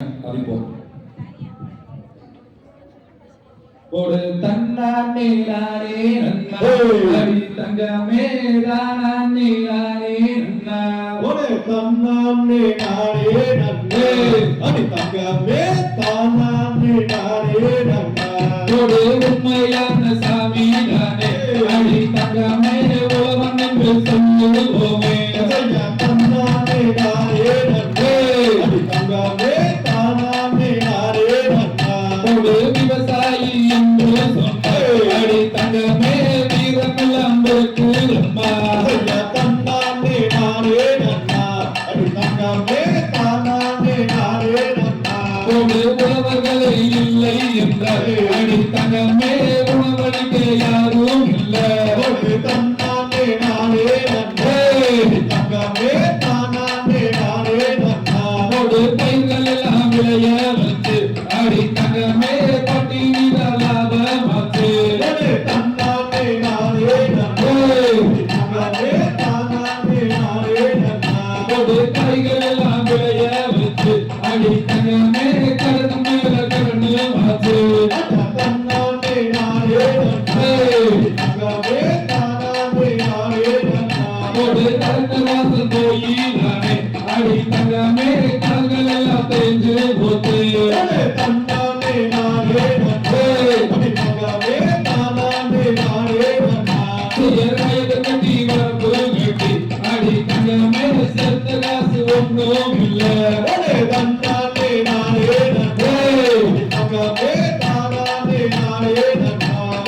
அறிவோம் ஒரு தன்னானே நானே நன்னா. ஏய். அடி தங்கமே தானே நானே நன்னா. ஒரே தன்னானே நானே நன்னே. அடி தங்கமே தானானே நானே நன்னா. ஒரு உண்மையான சாமி நானே அடி தங்கமே உலகம் என்று சொல்லுவோமே ஒரு விவசாயி என்று சொன்ன அடி தங்கமே வீரமெல்லாம் ரொம்ப ஐயா தன்னானே நானே நன்னா அடி தங்கமே தானானே நானே நன்னா ஒரு உழவர்களே இல்லை என்றார் அடி தங்கமே உணவளிக்க யாரும் இல்லை ஒரு தன்னானே நானே நன்னே அடி தங்கமே தானானே நானே நன்னா ஒரு பயிர்கள் எல்லாம் விளைய நன்னா ஒரு எல்லாம் விளைய வச்சு அடி தங்கமே மேல கடந்து மாச்சு தன்னானே நானே நன்னே அடி தங்கமே தானானே கருத்து வாசல் போய் நானே எல்லாம் தெரிஞ்சு போச்சு.